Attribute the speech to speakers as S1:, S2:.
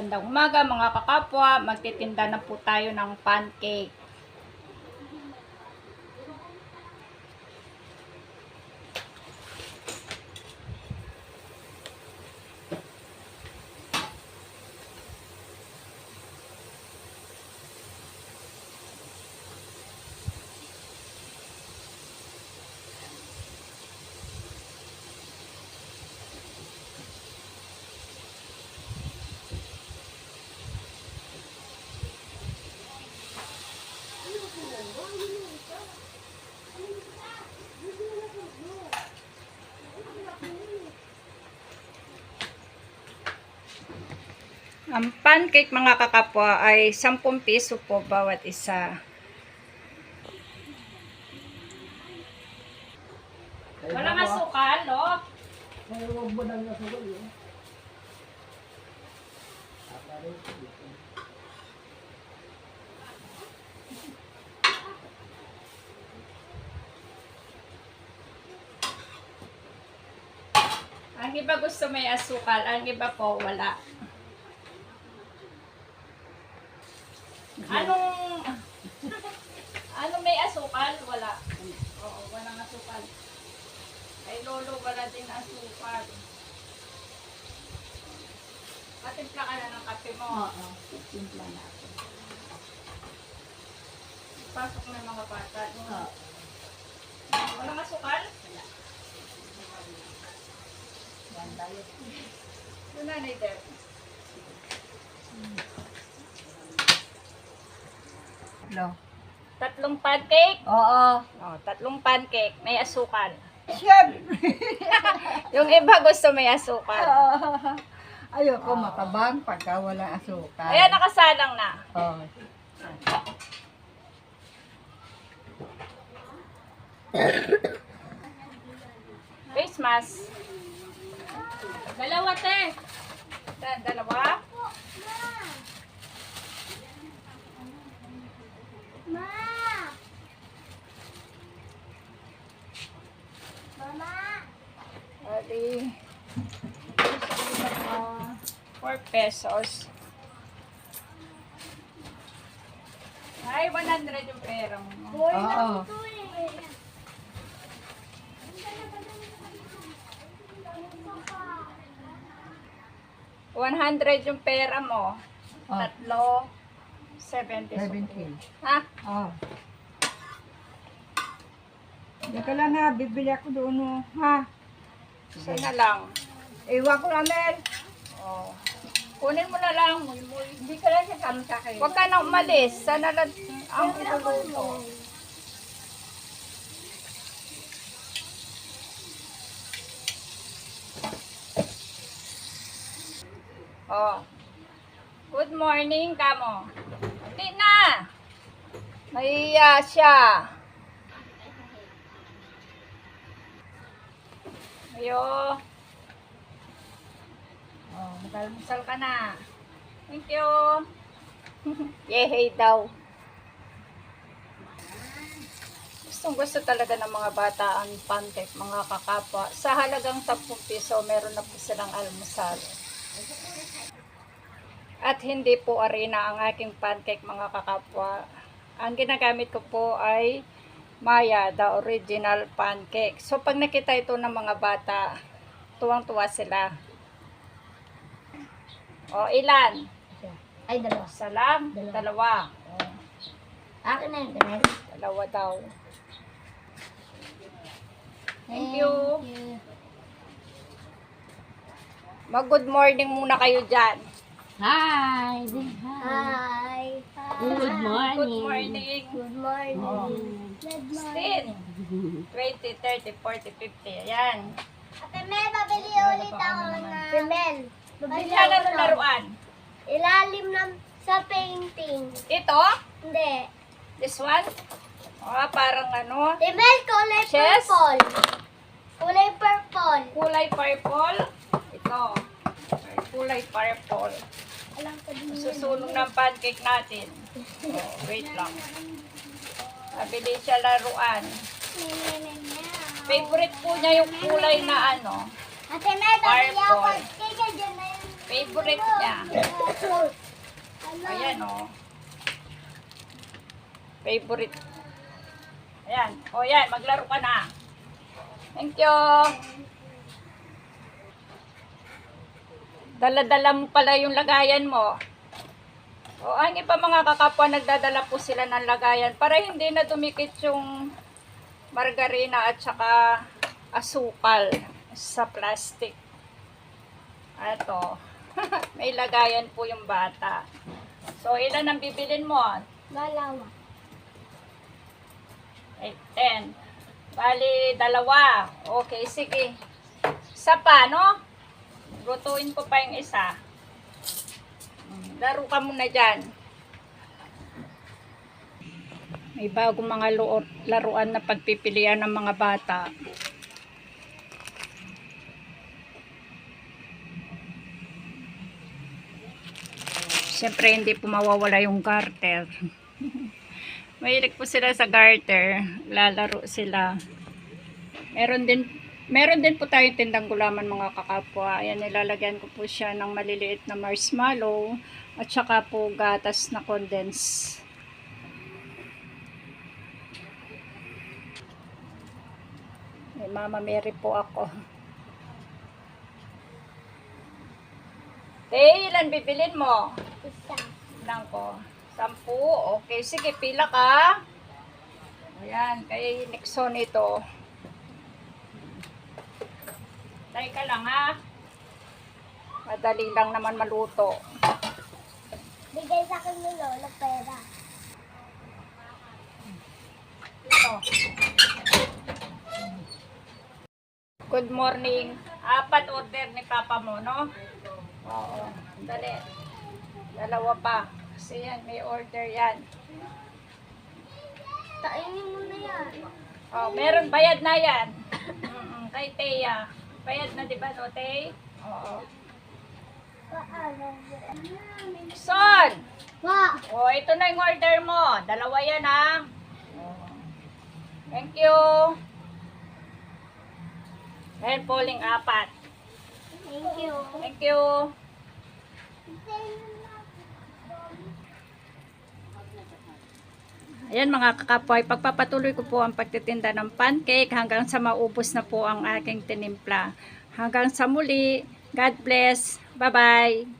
S1: Magandang umaga mga kakapwa, magtitinda na po tayo ng pancake. Ang pancake mga kakapwa ay 10 piso po bawat isa. Walang asukal, no?
S2: Ay, huwag mo nang nasugol yun.
S1: Ang iba gusto may asukal, ang iba po wala. Anong anong may asukal? Wala. Oo, walang asukal. Ay lolo, wala din asukal. Patimpla ka na ng kape mo.
S2: Oo, timpla natin.
S1: Pasok na mga bata.
S2: Oo.
S1: Walang asukal?
S2: Yan tayo.
S1: Doon na na
S2: Lo.
S1: Tatlong pancake.
S2: Oo.
S1: Oh, tatlong pancake. May asukal.
S2: Siyempre.
S1: Yung iba gusto may asukal.
S2: Ayoko matabang pagka wala asukal.
S1: Ayan, nakasalang na.
S2: Oo.
S1: Face mask. Dalawa, te. Da- Dalawa? Bali. 4 pesos. Ay, 100 yung pera mo.
S2: Oo.
S1: 100 yung pera mo.
S2: Oh.
S1: Tatlo, 70.
S2: 70.
S1: Ha?
S2: Oo. Dito lang ha, bibili ako doon oh. ha.
S1: Isa na lang.
S2: Iwan ko na Mel.
S1: Oh. Kunin mo na lang.
S2: Hindi ka lang sasama sa akin.
S1: Huwag ka nang umalis. Sana lang ang iluluto. Oh. Good morning, kamo. Hindi na. Nahiya siya. Ayo. Oh, magkalmusal ka na. Thank you. Yehey daw. Gustong gusto talaga ng mga bata ang pancake, mga kakapwa. Sa halagang 10 piso, meron na po silang almusal. At hindi po arena ang aking pancake, mga kakapwa. Ang ginagamit ko po ay Maya, the original pancake. So, pag nakita ito ng mga bata, tuwang-tuwa sila. O, ilan?
S2: Ay, dalawa.
S1: Salam?
S2: Dalawa.
S1: Dalawa.
S2: Akin na yun, Mel.
S1: Dalawa daw. Thank you. Mag-good morning muna kayo dyan.
S2: Hi. Hi. Good morning.
S1: Good morning.
S2: Good morning.
S1: Oh.
S2: Good
S1: 16, 20, 30, 40, 50. Ayan.
S3: Ate Mel, babili ulit ako na... Ate Mel, babili ako
S1: ng
S3: na...
S1: laruan.
S3: Ilalim ng sa painting.
S1: Ito?
S3: Hindi.
S1: This one? Ah, parang ano?
S3: Ate Mel, kulay
S1: Chess?
S3: purple. Kulay purple.
S1: Kulay purple. Ito. Kulay purple. Susunog ng pancake natin. Oh, wait lang. Nabili siya laruan. Favorite po niya yung kulay na ano. Purple. Favorite niya. Ayan, oh. Favorite. Ayan. O, yan. Maglaro ka na. Thank you. Dala-dala mo pala yung lagayan mo. O, ang iba mga kakapwa, nagdadala po sila ng lagayan para hindi na dumikit yung margarina at saka asukal sa plastic. Ito. May lagayan po yung bata. So, ilan ang bibilin mo?
S3: Dalawa.
S1: 8, 10. Bali, dalawa. Okay, sige. Isa pa, no? Lutuin ko pa yung isa. Laro ka muna dyan. May bagong mga laruan na pagpipilian ng mga bata. Siyempre, hindi po mawawala yung garter. Mahilig po sila sa garter. Lalaro sila. Meron din Meron din po tayong tindang gulaman mga kakapwa. Ayan, nilalagyan ko po siya ng maliliit na marshmallow at saka po gatas na condense. May Mama Mary po ako. Eh, ilan bibilin mo?
S3: Isa.
S1: lang ko. Sampu. Okay, sige, pila ka. Ayan, kay Nixon ito. Tay ka lang ha. Madali lang naman maluto.
S3: Bigay sa akin ni Lola pera.
S1: Ito. Good morning. Apat order ni Papa mo, no? Oo. Dali. Dalawa pa. Kasi yan, may order yan.
S3: Kainin mo na yan.
S1: Oh, meron bayad na yan. Mm-mm, kay Teya. Bayad na 'di ba, no, Tay? Oo. Son!
S3: Ma!
S1: Oh, ito na yung order mo. Dalawa yan, ha? Thank you. Ayan, polling apat.
S3: Thank you.
S1: Thank you. Ayan mga kakapoy, pagpapatuloy ko po ang pagtitinda ng pancake hanggang sa maubos na po ang aking tinimpla. Hanggang sa muli, God bless. Bye-bye.